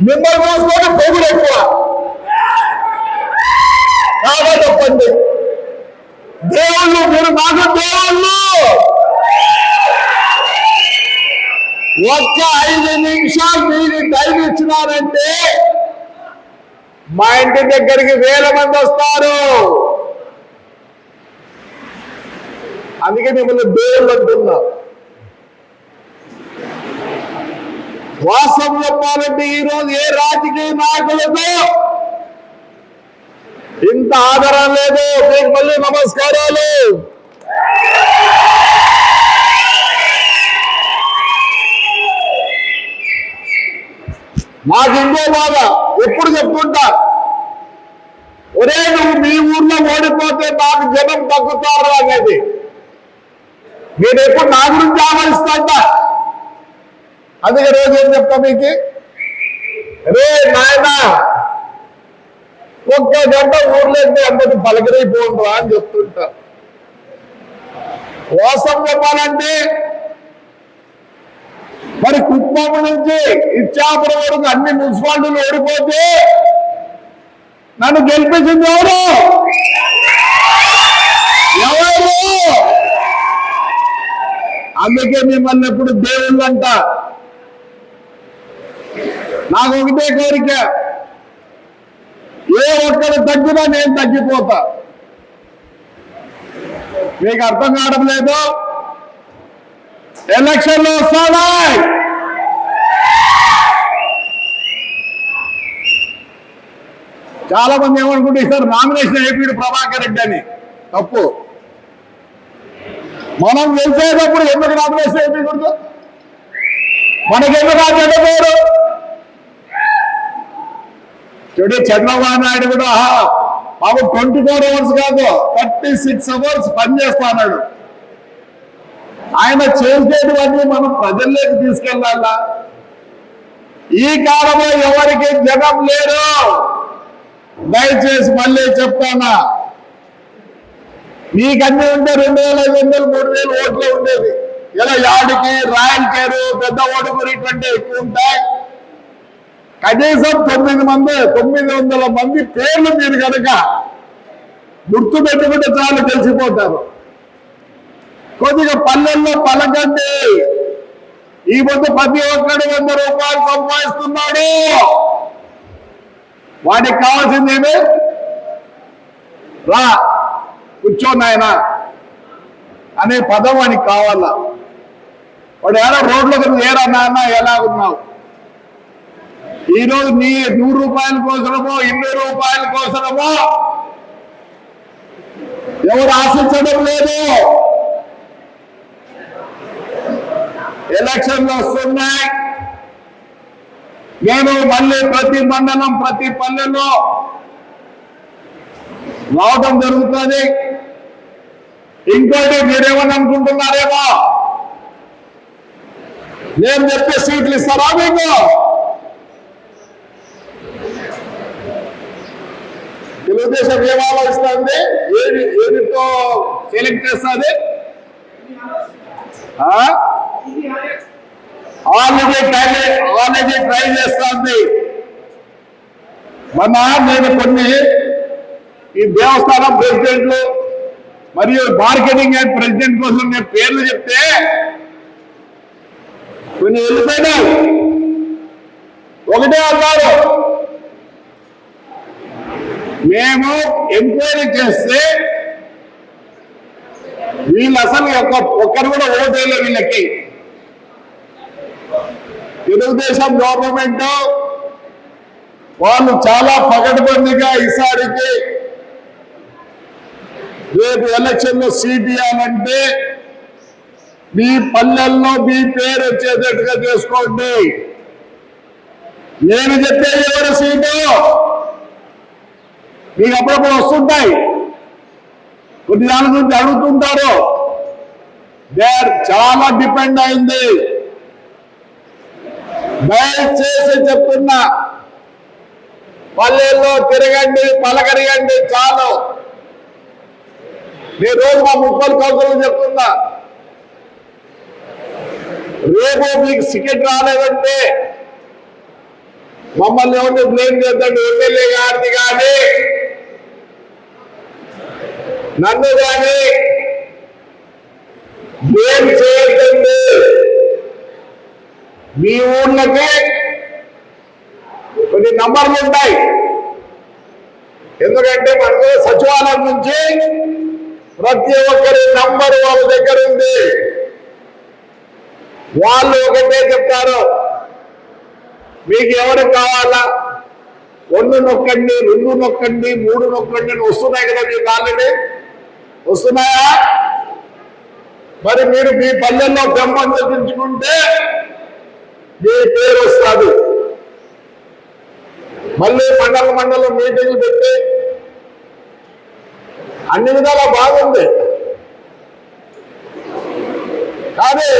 మిమ్మల్ని చూసుకొని పొగులు ఎక్కువ. బాగా చెప్పండి దేవుళ్ళు మీరు మాకు దేవుళ్ళు. ఒక్క ఐదు నిమిషాలు మీరు టైం ఇచ్చినారంటే మా ఇంటి దగ్గరికి వేల మంది వస్తారు. అందుకే మిమ్మల్ని దేవుళ్ళు అంటున్నారు. వాస్తవం చెప్పాలంటే ఈరోజు ఏ రాజకీయ నాయకులతో? ఇంత ఆదరణ లేదు. మీకు మళ్ళీ నమస్కారాలు. నాకు ఇంకో బాధ. ఎప్పుడు చెప్తుంటా? ఒరే నువ్వు మీ ఊర్లో ఓడిపోతే నాకు జనం తగ్గుతారు అనేది. నేను ఎప్పుడు నా గురించి ఆలోచిస్తాంట అందుకే రోజు ఏం చెప్తా మీకు? రే నాయన ఒక్క గంట ఊర్లో అందరికి పలకరైపోండ్రా అని చెప్తుంటా. వాస్తవం చెప్పాలంటే మరి కుప్పం నుంచి ఇచ్చాపురం వరకు అన్ని మున్సిపాలిటీలు ఓడిపోతే నన్ను గెలిపించింది ఎవరు? ఎవరు? అందుకే మిమ్మల్ని ఎప్పుడు దేవుళ్ళు అంట నాకు ఒకటే కోరిక. ఏ ఒక్కరు తగ్గినా నేను తగ్గిపోతా. మీకు అర్థం కావడం లేదు? ఎలక్షన్లు వస్తాడా చాలా మంది ఏమనుకుంటే సార్ నామినేషన్ అయిపోయాడు ప్రభాకర్ రెడ్డి అని. తప్పు. మనం గెలిచేటప్పుడు ఎందుకు నామినేషన్ అయిపోయకూడదు మనకెందుకు ఆ చెడ్డ పేరు? టుడే చంద్రబాబు నాయుడు కూడా బాబు ట్వంటీ ఫోర్ అవర్స్ కాదు థర్టీ సిక్స్ అవర్స్ పనిచేస్తాడు ఆయన చేసేటివన్నీ మనం ప్రజల్లోకి తీసుకెళ్ళాలా? ఈ కాలంలో ఎవరికి జనం లేరు దయచేసి మళ్ళీ చెప్తానా? మీకన్నీ ఉంటే రెండు వేల ఐదు వందలు మూడు వేలు ఓట్లు ఉండేది ఇలా యాడికి రాయల్ కేరు పెద్ద ఓటుకు ఇటువంటి ఎక్కువ ఉంటాయి. కనీసం తొమ్మిది మంది తొమ్మిది వందల మంది పేర్లు మీరు కనుక గుర్తు పెట్టుకుంటే చాలు తెలిసిపోతారు. కొద్దిగా పల్లెల్లో పలకండి. ఈ పొద్దు ప్రతి ఒక్కడు వంద రూపాయలు సంపాదిస్తున్నాడు. వాడికి కావాల్సింది ఏమి? రా కూర్చో అనే పదం వానికి కావాలా? వాడు ఎలా రోడ్ల మీద ఏరా నాన్న ఎలా ఉన్నావు ఈరోజు నీ నూరు రూపాయల కోసమో ఇరవై రూపాయల కోసమో ఎవరు ఆశించడం లేదు. ఎలక్షన్లు వస్తున్నాయి. నేను మళ్ళీ ప్రతి మండలం ప్రతి పల్లెలో రావడం జరుగుతుంది. ఇంకోటి మీరేమని అనుకుంటున్నారేమో? నేను చెప్పే సీట్లు ఇస్తారా మీకు? తెలుగుదేశం ఏం ఆలోచిస్తుంది ఏది ఏదితో సెలెక్ట్ చేస్తుంది? ఆల్రెడీ ట్రై ఆల్రెడీ ట్రై చేస్తుంది. మొన్న నేను కొన్ని ఈ దేవస్థానం ప్రెసిడెంట్లు మరియు మార్కెటింగ్ అండ్ ప్రెసిడెంట్ కోసం నేను పేర్లు చెప్తే కొన్ని వెళ్ళిపోయినాయి. ఒకటే అన్నారు మేము ఎంక్వైరీ చేస్తే వీళ్ళు అసలు ఒక్క ఒక్కరు కూడా ఓటేయలే వీళ్ళకి. తెలుగుదేశం గవర్నమెంట్ వాళ్ళు చాలా పగడబందిగా ఈసారికి రేపు ఎలక్షన్లో సీట్ ఇవ్వాలంటే మీ పల్లెల్లో మీ పేరు వచ్చేటట్టుగా చేసుకోండి. నేను చెప్పే ఎవరి సీటు? మీకు అప్పుడప్పుడు వస్తుంటాయి. కొన్ని దాని గురించి అడుగుతుంటారు. దే చాలా డిపెండ్ అయింది. దయచేసి చెప్తున్నా. పల్లెల్లో తిరగండి పలకరిగండి చాలు. నేను రోజు మా మున్సిపల్ కౌన్సిల్ చెప్తున్నా. రేపు మీకు టికెట్ రాలేదంటే మమ్మల్ని ఎవరిని బ్లేమ్ చేద్దండి? ఎమ్మెల్యే గారిది కానీ నన్ను కానీ ఏం చేయకండి. మీ ఊళ్ళకి కొన్ని నంబర్లు ఉంటాయి. ఎందుకంటే మనకు సచివాలయం నుంచి ప్రతి ఒక్కరి నంబర్ వాళ్ళ దగ్గర ఉంది. వాళ్ళు ఒకటే చెప్తారు. మీకు ఎవరు కావాలా? ఒళ్ళు నొక్కండి రెండు నొక్కండి మూడు నొక్కండి అని వస్తున్నాయి కదా మీకు ఆల్రెడీ వస్తున్నాయా? మరి మీరు మీ పల్లెల్లో బ్రహ్మం చూపించుకుంటే మీ పేరు వస్తుంది. మళ్ళీ మండల మండలం మీటింగ్లు పెట్టి అన్ని విధాలా బాగుంది. కానీ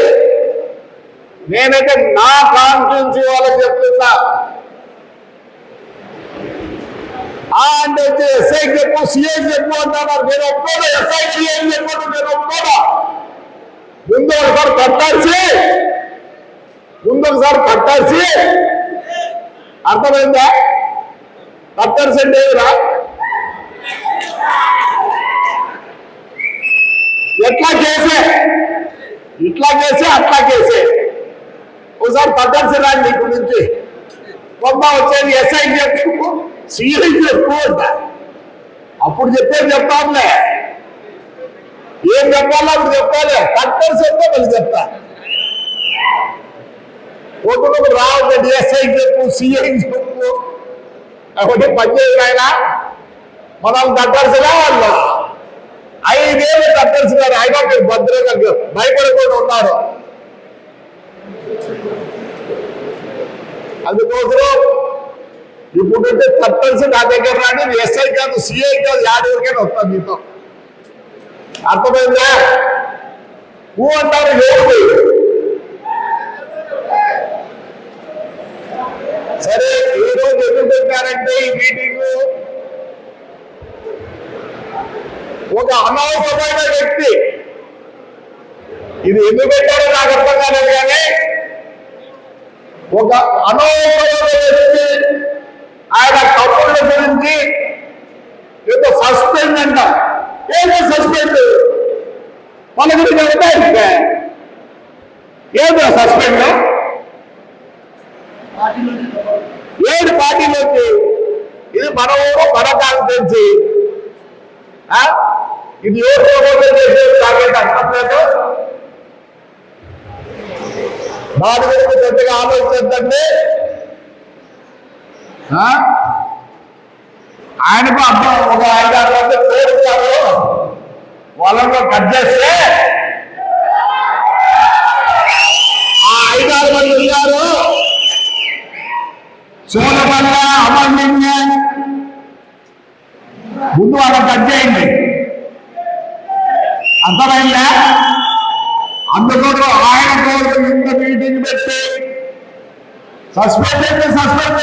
నేనైతే నా కాన్ఫిడెన్స్ వాళ్ళకి చెప్తున్నా. ఆ అంటే వచ్చి ఎస్ఐ చెప్పు సిఐ చెప్పు అంటున్నారు. నేను ఒప్పుకోను ఎస్ఐ సిఐ చెప్పు నేను ఒప్పుకోను ముందు ఒకసారి కట్టాల్సి ముందు ఒకసారి కట్టాల్సి అర్థమైందా? కట్టాల్సి అంటే ఏమిరా? ఎట్లా చేసే? ఇట్లా చేసే అట్లా చేసే. ఒకసారి పట్టాల్సి రాండి ఇక్కడ నుంచి. కొంత వచ్చేది ఎస్ఐ చెప్పు. సీరియస్ చెప్పు అప్పుడు చెప్పేది చెప్తాంలే ఏం చెప్పాలో అప్పుడు చెప్పాలి. కట్టర్స్ చెప్తే మళ్ళీ చెప్తా. ఒకరికి రావద్దండి ఎస్ఐ చెప్పు సిఐ చెప్పు. ఒకటి పనిచేయదు ఆయన. మనం కట్టాల్సినా వాళ్ళు ఐదేళ్ళు కట్టాల్సినారు అయినా మీరు భద్రంగా భయపడకుండా ఉన్నారు. అందుకోసం ఇప్పుడు కట్టాల్సి నా దగ్గర రాని ఎస్ఐ కాదు సిఐ కాదు యాడ్ వస్తాను మీతో అర్థమైందా? ఊ అంటారు ఏడు సరే ఈ రోజు ఎందుకు పెట్టారంటే ఈ మీటింగ్ ఒక అనవసరమైన వ్యక్తి. ఇది ఎందుకు పెట్టారో నాకు అర్థం కాలేదు కానీ ఒక అనవసరమైన వ్యక్తి ఆయన తప్పుల గురించి ఏదో సస్పెండ్ అంట ఏదో సస్పెండ్ మన గురించి ఉంటాయి ఏదో సస్పెండ్ ఏడు పార్టీలోకి ఇది మన ఊరు మన కాన్ఫిడెన్సీ ఇది ఎవరు ప్రమోషన్ చేసేది? నాకైతే అర్థం లేదు. దాని గురించి పెద్దగా ఆలోచించండి ఆయనకు అబ్బా ఒక ఐదు ఆరు మంది కోరుతారు వాళ్ళలో కట్ చేస్తే ఆ ఐదు మంది ఉన్నారు. సోలమల్ల అమర్లింగ ముందు వాళ్ళని కట్ చేయండి. అర్థమైందా? అందుకోసం ఆయన కోసం ఇంత మీటింగ్ పెట్టి సస్పెండ్ అయితే సస్పెండ్